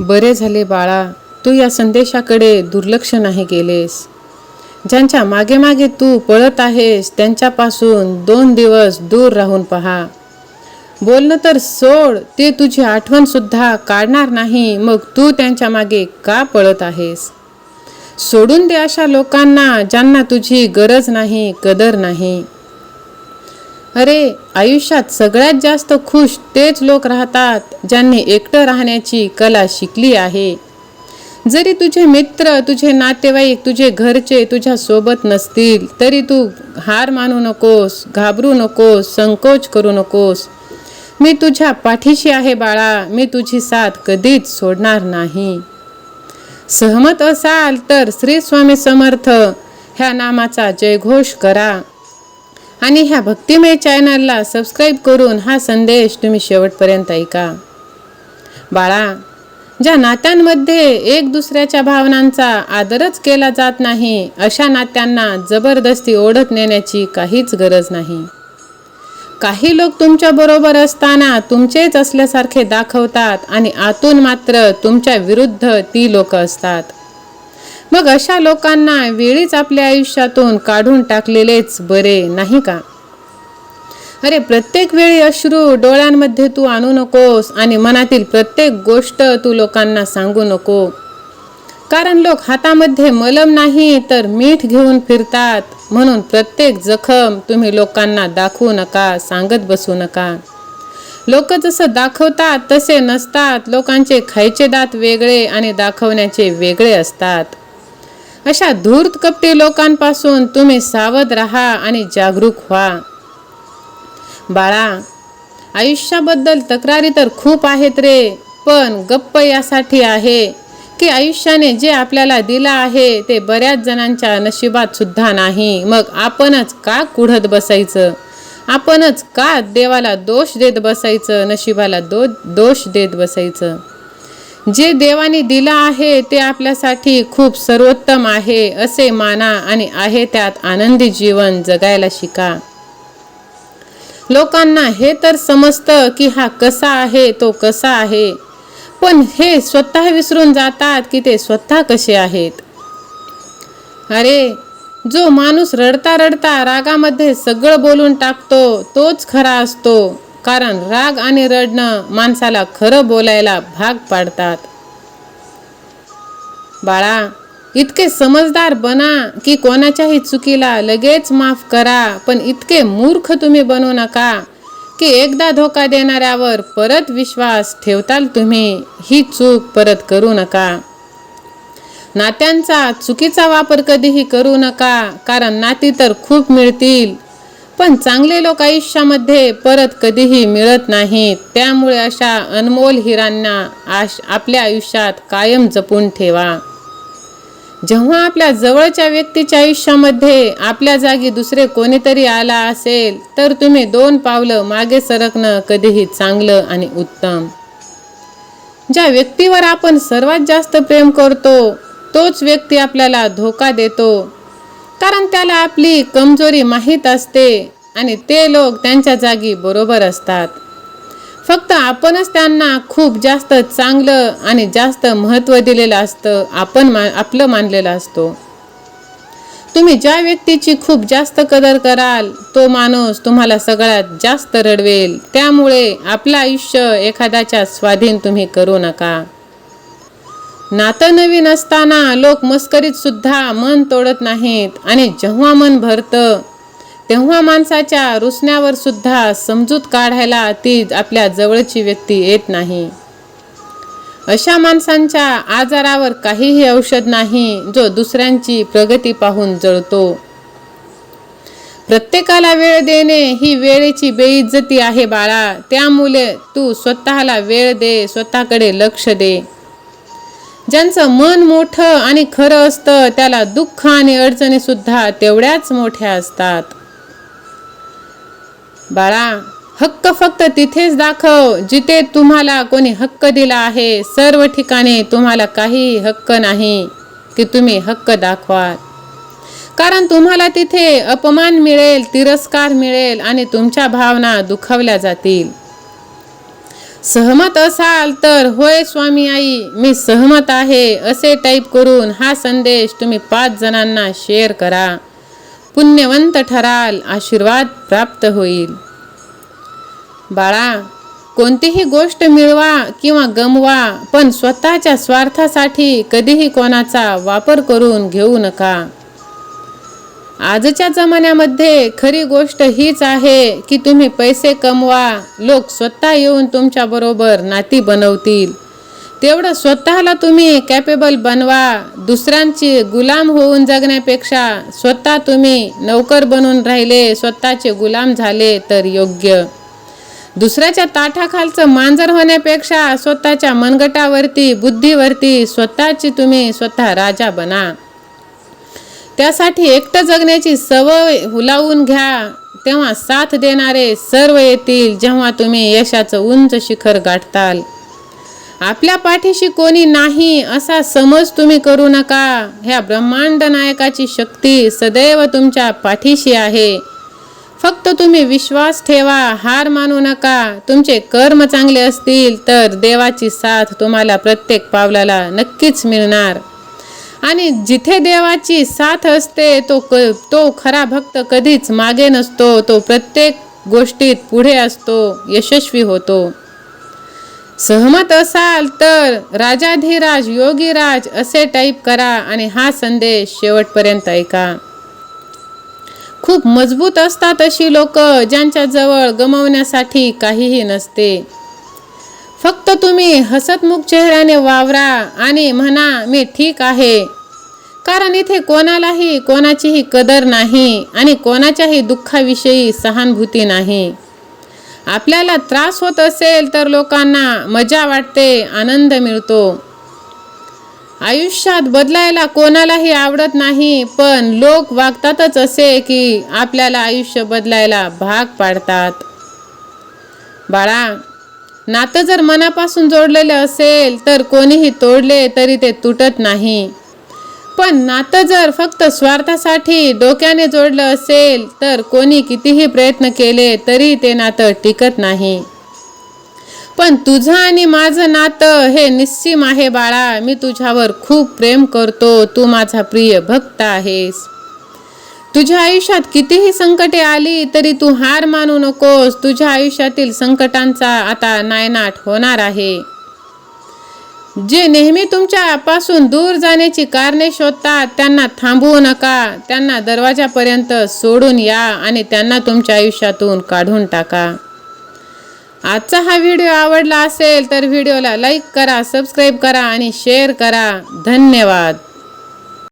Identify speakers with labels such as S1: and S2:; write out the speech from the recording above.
S1: बरे झाले बाळा तू या संदेशाकडे दुर्लक्ष नाही केलेस. ज्यांच्या मागे मागे तू पळत आहेस त्यांच्यापासून दोन दिवस दूर राहून पहा. बोलणं तर सोड ते तुझी आठवण सुद्धा काढणार नाही मग तू त्यांच्या मागे का पळत आहेस? सोडून दे अशा लोकांना ज्यांना तुझी गरज नाही कदर नाही. अरे आयुष्यात सगळ्यात जास्त खुश तेच लोक राहतात ज्यांनी एकटं राहण्याची कला शिकली आहे. जरी तुझे मित्र तुझे नातेवाईक तुझे घरचे तुझ्या सोबत नसतील तरी तू हार मानू नकोस घाबरू नकोस संकोच करू नकोस. मी तुझ्या पाठीशी आहे बाळा मी तुझी साथ कधीच सोडणार नाही. सहमत असाल तर श्री स्वामी समर्थ ह्या नामाचा जयघोष करा. आणि ह्या भक्तिमय चॅनलला सबस्क्राईब करून हा संदेश तुम्ही शेवटपर्यंत ऐका. बाळा ज्या नात्यांमध्ये एक दुसऱ्याच्या भावनांचा आदरच केला जात नाही अशा नात्यांना जबरदस्ती ओढत नेण्याची काहीच गरज नाही. काही लोक तुमच्याबरोबर असताना तुमचेच असल्यासारखे दाखवतात आणि आतून मात्र तुमच्या विरुद्ध ती लोक असतात. मग अशा लोकांना वेळीच आपल्या आयुष्यातून काढून टाकलेलेच बरे नाही का? अरे प्रत्येक वेळी अश्रू डोळ्यांमध्ये तू आणू नकोस आणि मनातील प्रत्येक गोष्ट तू लोकांना सांगू नको. कारण लोक हातामध्ये मलम नाही तर मीठ घेऊन फिरतात म्हणून प्रत्येक जखम तुम्ही लोकांना दाखवू नका सांगत बसू नका. लोक जसं दाखवतात तसे नसतात. लोकांचे खायचे दात वेगळे आणि दाखवण्याचे वेगळे असतात. अशा धूर्त कपटी लोकांपासून तुम्ही सावध राहा आणि जागरूक व्हा. बाळा आयुष्याबद्दल तक्रारी तर खूप आहेत रे पण गप्प यासाठी आहे की आयुष्याने जे आपल्याला दिलं आहे ते बऱ्याच जणांच्या नशिबात सुद्धा नाही. मग आपणच का कुढत बसायचं? आपणच का देवाला दोष देत बसायचं नशिबाला दो दोष देत बसायचं? जे देवाने दिलं आहे ते आपल्यासाठी खूप सर्वोत्तम आहे असे माना आणि आहे त्यात आनंदी जीवन जगायला शिका. लोकांना हे तर समजतं की हा कसा आहे तो कसा आहे. पण हे स्वतः विसरून जातात की ते स्वतः कसे आहेत. अरे जो माणूस रडता रडता रागामध्ये सगळं बोलून टाकतो तोच खरा असतो. कारण राग आणि रडणं माणसाला खरं बोलायला भाग पाडतात. बाळा इतके समजदार बना की कोणाच्याही चुकीला लगेच माफ करा पण इतके मूर्ख तुम्ही बनू नका की एकदा धोका देणाऱ्यावर परत विश्वास ठेवताल तुम्ही. ही चूक परत करू नका. नात्यांचा चुकीचा वापर कधीही करू नका कारण नाती तर खूप मिळतील. पण चांगले लोक आयुष्यामध्ये परत कधीही मिळत नाहीत. त्यामुळे अशा अनमोल हिरांना आश आपल्या आयुष्यात कायम जपून ठेवा. जेव्हा आपल्या जवळच्या व्यक्तीच्या आयुष्यामध्ये आपल्या जागी दुसरे कोणीतरी आला असेल तर तुम्ही दोन पावलं मागे सरकणं कधीही चांगलं आणि उत्तम. ज्या व्यक्तीवर आपण सर्वात जास्त प्रेम करतो तोच व्यक्ती आपल्याला धोका देतो. कारण त्याला आपली कमजोरी माहीत असते आणि ते लोक त्यांच्या जागी बरोबर असतात. फक्त आपणच त्यांना खूप जास्त चांगलं आणि जास्त महत्त्व दिलेलं असतं आपण मा आपलं मानलेलं असतो. तुम्ही ज्या व्यक्तीची खूप जास्त कदर कराल तो माणूस तुम्हाला सगळ्यात जास्त रडवेल. त्यामुळे आपलं आयुष्य एखाद्याच्या स्वाधीन तुम्ही करू नका. नातं नवीन असताना लोक मस्करीत सुद्धा मन तोडत नाहीत आणि जेव्हा मन भरतं तेव्हा माणसाच्या रुसण्यावर सुद्धा समजूत काढायला ती आपल्या जवळची व्यक्ती येत नाही. अशा माणसांच्या आजारावर काहीही औषध नाही जो दुसऱ्यांची प्रगती पाहून जळतो. प्रत्येकाला वेळ देणे ही वेळेची बेइज्जती आहे बाळा. त्यामुळे तू स्वतःला वेळ दे स्वतःकडे लक्ष दे. ज्यांचं मन मोठं आणि खरं असतं त्याला दुःख आणि अडचणी सुद्धा तेवढ्याच मोठ्या असतात. बाळा हक्क फक्त तिथेच दाखव जिथे तुम्हाला कोणी हक्क दिला आहे. सर्व ठिकाणी तुम्हाला काही हक्क नाही की तुम्ही हक्क दाखवाल. कारण तुम्हाला तिथे अपमान मिळेल तिरस्कार मिळेल आणि तुमच्या भावना दुखावल्या जातील. सहमत असाल तर होय स्वामी आई मी सहमत आहे असे टाईप करून हा संदेश तुम्ही पाच जणांना शेअर करा. पुण्यवंत ठराल आशीर्वाद प्राप्त होईल. बाळा कोणतीही गोष्ट मिळवा किंवा गमवा पण स्वतःच्या स्वार्थासाठी कधीही कोणाचा वापर करून घेऊ नका. आजच्या जमान्यामध्ये खरी गोष्ट हीच आहे की तुम्ही पैसे कमवा लोक स्वतः येऊन तुमच्याबरोबर नाती बनवतील. तेवढं स्वतःला तुम्ही कॅपेबल बनवा दुसऱ्यांची गुलाम होऊन जगण्यापेक्षा स्वतः तुम्ही नौकर बनून राहिले स्वतःचे गुलाम झाले तर योग्य. दुसऱ्याच्या ताठाखालचं मांजर होण्यापेक्षा स्वतःच्या मनगटावरती बुद्धीवरती स्वतःची तुम्ही स्वतः राजा बना. त्यासाठी एकटं जगण्याची सवय हुलावून घ्या. तेव्हा साथ देणारे सर्व येतील जेव्हा तुम्ही यशाचं उंच शिखर गाठताल. आपल्या पाठीशी कोणी नाही असा समज तुम्ही करू नका. ह्या ब्रह्मांड नायकाची शक्ती सदैव तुमच्या पाठीशी आहे. फक्त तुम्ही विश्वास ठेवा हार मानू नका. तुमचे कर्म चांगले असतील तर देवाची साथ तुम्हाला प्रत्येक पावलाला नक्कीच मिळणार. आणि जिथे देवाची साथ असते तो क तो खरा भक्त कधीच मागे नसतो. तो प्रत्येक गोष्टीत पुढे असतो यशस्वी होतो. सहमत असाल तर राजाधिराज योगीराज असे टाईप करा आणि हा संदेश शेवटपर्यंत ऐका. खूप मजबूत असतात अशी लोक ज्यांच्याजवळ गमवण्यासाठी काहीही नसते. फक्त तुम्ही हसतमुख चेहऱ्याने वावरा आणि म्हणा मी ठीक आहे. कारण इथे कोणालाही कोणाचीही कदर नाही आणि कोणाच्याही दुःखाविषयी सहानुभूती नाही. आपल्याला त्रास होत असेल तर लोकांना मजा वाटते आनंद मिळतो. आयुष्यात बदलायला कोणालाही आवडत नाही पण लोक वागतातच असे की आपल्याला आयुष्य बदलायला भाग पाडतात. बाळा नातं जर मनापासून जोडलेले असेल तर कोणीही तोडले तरी ते तुटत नाही. पण नातं जर फक्त स्वार्थासाठी डोक्याने जोडलं असेल तर कोणी कितीही प्रयत्न केले तरी ते नातं टिकत नाही. पण तुझं आणि माझं नातं हे निस्सीम आहे बाळा. मी तुझ्यावर खूप प्रेम करतो. तू माझा प्रिय भक्त आहेस. तुझ्या आयुष्यात कितीही संकटे आली तरी तू हार मानू नकोस. तुझ्या आयुष्यातील संकटांचा आता नायनाट होणार आहे. जे नेहमी तुमच्यापासून दूर जाण्याची कारणे शोधतात त्यांना थांबवू नका. त्यांना दरवाजापर्यंत सोडून या आणि त्यांना तुमच्या आयुष्यातून काढून टाका. आजचा हा व्हिडिओ आवडला असेल तर व्हिडिओला लाईक करा सबस्क्राईब करा आणि शेअर करा. धन्यवाद.